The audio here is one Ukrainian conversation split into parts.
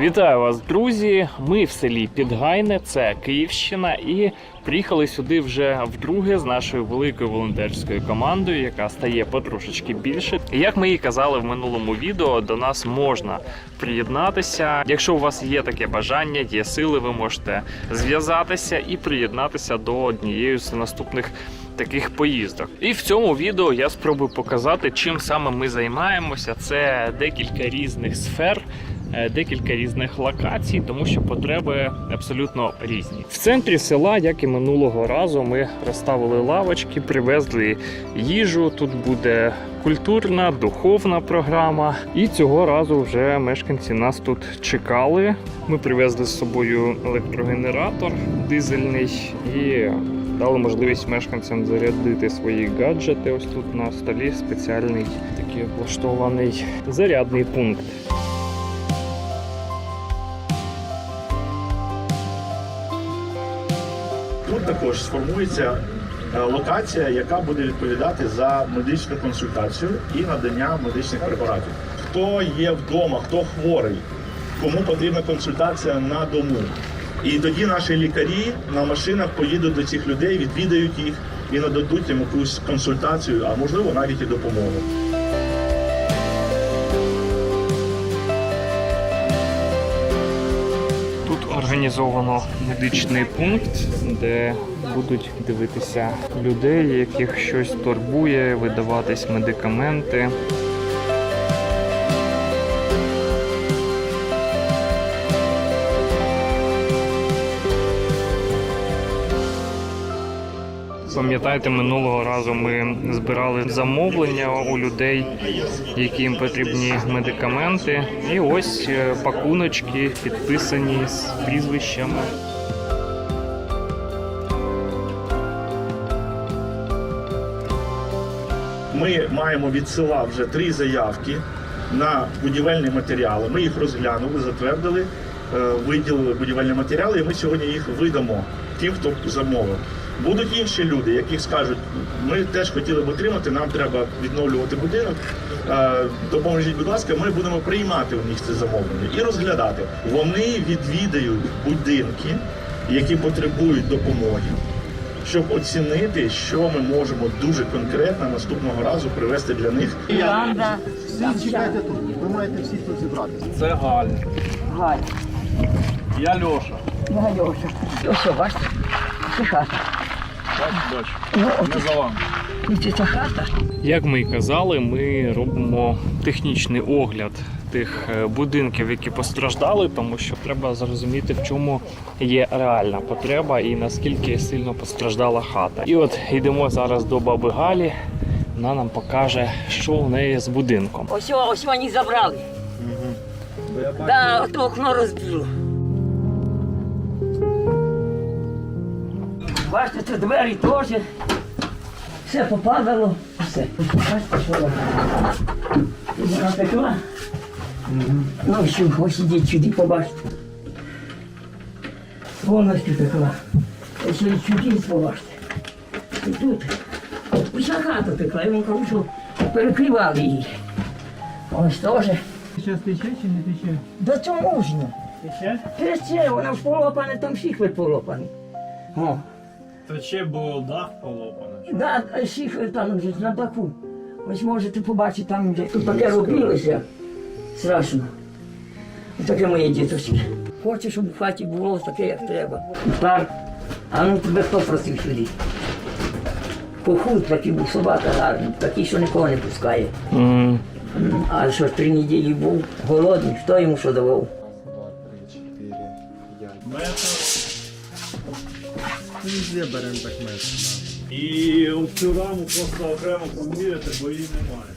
Вітаю вас, друзі! Ми в селі Підгайне, це Київщина, і приїхали сюди вже вдруге з нашою великою волонтерською командою, яка стає потрошечки більше. І як ми і казали в минулому відео, до нас можна приєднатися. Якщо у вас є таке бажання, є сили, ви можете зв'язатися і приєднатися до однієї з наступних таких поїздок. І в цьому відео я спробую показати, чим саме ми займаємося. Це декілька різних сфер. Е, Декілька різних локацій, тому що потреби абсолютно різні. В центрі села, як і минулого разу, ми розставили лавочки, привезли їжу. Тут буде культурна, духовна програма. І цього разу вже мешканці нас тут чекали. Ми привезли з собою електрогенератор дизельний і дали можливість мешканцям зарядити свої гаджети. Ось тут на столі спеціальний такий облаштований зарядний пункт. Тут також сформується е, локація, яка буде відповідати за медичну консультацію і надання медичних препаратів. Хто є вдома, хто хворий, кому потрібна консультація на дому. І тоді наші лікарі на машинах поїдуть до цих людей, відвідають їх і нададуть їм якусь консультацію, а можливо навіть і допомогу. Організовано медичний пункт, де будуть дивитися людей, яких щось турбує, видаватись медикаменти. Пам'ятаєте, минулого разу ми збирали замовлення у людей, яким потрібні медикаменти. І ось е, пакуночки підписані з прізвищами. Ми маємо від села вже три заявки на будівельні матеріали. Ми їх розглянули, затвердили, е, виділили будівельні матеріали, і ми сьогодні їх видамо тим, хто замовив. Будуть інші люди, які скажуть, ми теж хотіли б отримати, нам треба відновлювати будинок. Е, Допоможіть, будь ласка, ми будемо приймати у них це замовлення і розглядати. Вони відвідають будинки, які потребують допомоги щоб оцінити, що ми можемо дуже конкретно наступного разу привести для них. Правда. Всі чекайте тут. Ви маєте всі тут зібратися. Це Галя. Галь. Я Льоша. Я Льоша. Ось, бачите, це хата. Бач, бач. Не за вами. Ця хата. Як ми і казали, ми робимо технічний огляд тих е, будинків, які постраждали, тому що треба зрозуміти, в чому є реальна потреба і наскільки сильно постраждала хата. І от йдемо зараз до баби Галі. Вона нам покаже, що у неї з будинком. Ось, ось вони забрали. Да, то окно розбило. Бачите, це двері теж. Все попадало. Все. Бачите, що. Вона пекла. Ну, що, ось ідіть сюди, побачите. Повністю пекла. Ось сюди побачите. І тут. Уся хата пекла. Я вам кажу, що перекривали її. Ось теж. Сейчас тече чи не тече? Да це можна. Тече? Тече, вона ж полопана, там шифер полопаний. О, Тече, бо дах полопаний. да, шифер там вже на даху. Ось можете побачити там, де тут таке робилося. Страшно. Таке моє діточки. Хочу, щоб в хаті було таке, як треба. Так. А ну тебе хто просив сюди? Похуд такий був собака гарний, такий, що нікого не пускає. М, А що ж три неділі був голодний, хто йому що давав? Везде беремо так метр. І у цю раму просто окремо поміряти, бо її немає.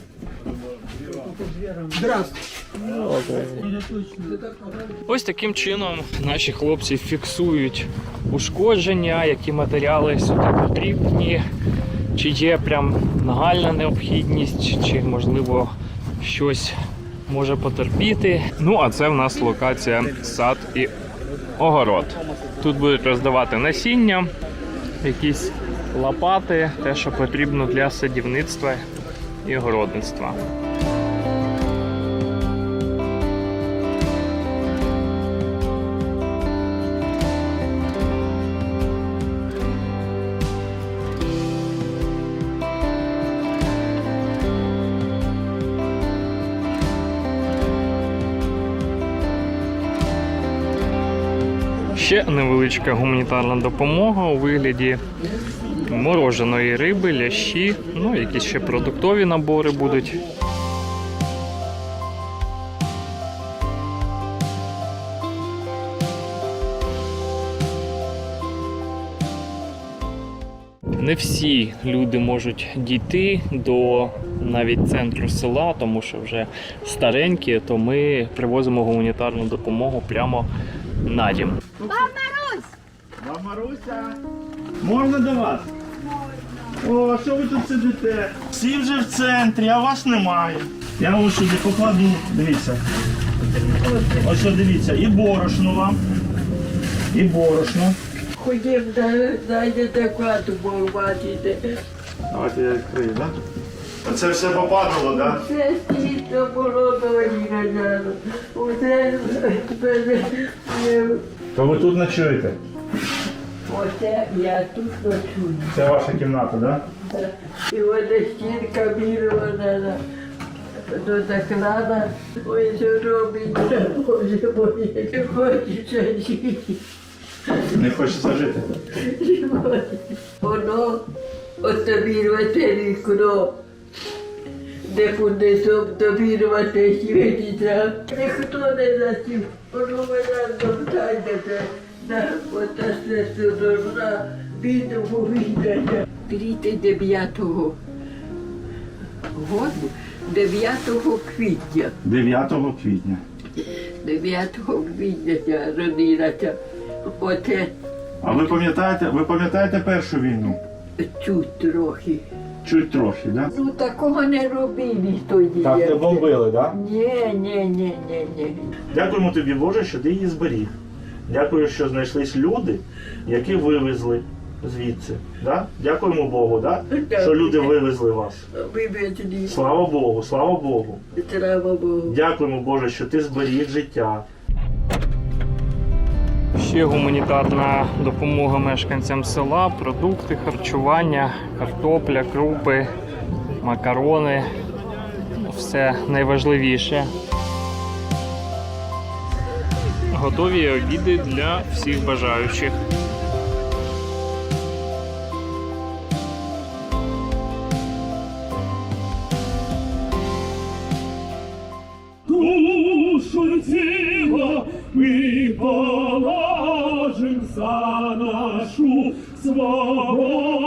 Ось таким чином наші хлопці фіксують ушкодження, які матеріали сюди потрібні, чи є прям нагальна необхідність, чи можливо щось може потерпіти. Ну а це в нас локація сад і огород. Тут будуть роздавати насіння, якісь лопати, те, що потрібно для садівництва і городництва. Ще невеличка гуманітарна допомога у вигляді мороженої риби, лящі, ну якісь ще продуктові набори будуть. Не всі люди можуть дійти до навіть центру села, тому що вже старенькі, то ми привозимо гуманітарну допомогу прямо на дім. Баба Маруся, можна до вас? О, що ви тут сидите? Всі вже в центрі, а вас немає. Я вам сюди покладу, дивіться. Ось що дивіться, і борошно вам. І борошно. Ходім, зайдете в хату, бо бачите. Давайте я відкрию, так? Оце все попадало, так? Все було доріга. Оце То ви тут ночуєте? Оце я тут ночую. Це ваша кімната, так? І вода стінка мірвана до заклада. Ой, що робить, Боже моє, не хочеться жити. Не хочеться жити. Воно отовірвати вікно, де понесом довірвати світиться. Ніхто не засів, воно мене. На ота сестру должна відому віддати. 39-го году, 9 квітня, 9 квітня. 9 квітня я родилася. Оце А ви пам'ятаєте, ви пам'ятаєте першу війну? чуть трохи. Чуть трохи, так? Ну такого не робили тоді. Так, не бомбили, так? Ні, ні, ні, ні, ні. Дякуємо тобі, Боже, що ти її зберіг. Дякую, що знайшлись люди, які вивезли звідси. Да? Дякуємо Богу, да? Так. що люди вивезли вас. Вивезли, Слава Богу, слава Богу. слава Богу. Дякуємо, Боже, що ти зберіг життя. Ще гуманітарна допомога мешканцям села, продукти, харчування, картопля, крупи, макарони. Все найважливіше. Готові обіди для всіх бажаючих. Свободу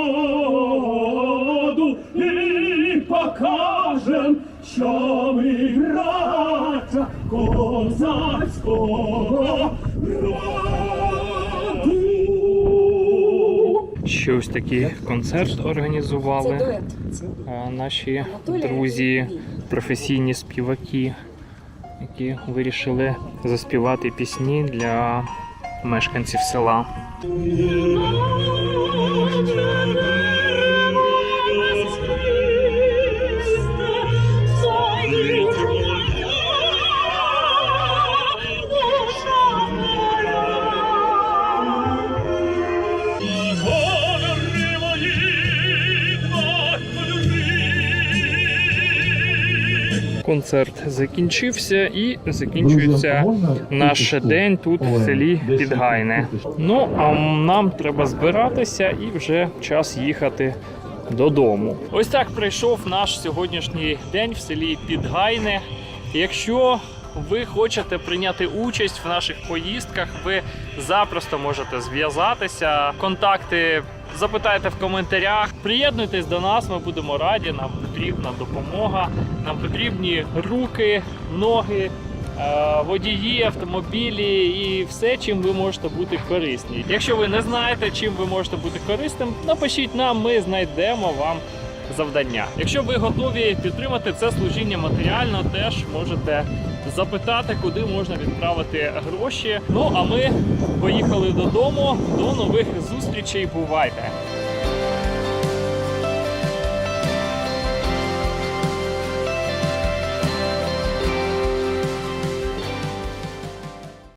і покажем, що ми браття козацького роду. Ще ось такий концерт організували. Наші друзі, професійні співаки, які вирішили заспівати пісні для мешканців села. Концерт закінчився і закінчується наш день тут в селі Підгайне. Ну а нам треба збиратися і вже час їхати додому. Ось так прийшов наш сьогоднішній день в селі Підгайне. Якщо ви хочете прийняти участь в наших поїздках, ви запросто можете зв'язатися. Контакти запитайте в коментарях. Приєднуйтесь до нас, ми будемо раді. Нам потрібна допомога. Нам потрібні руки, ноги, е, водії, автомобілі і все, чим ви можете бути корисні. Якщо ви не знаєте, чим ви можете бути корисним, напишіть нам, ми знайдемо вам завдання. Якщо ви готові підтримати це служіння матеріально, теж можете запитати, куди можна відправити гроші. Ну а ми поїхали додому. До нових зустрічей. Бувайте!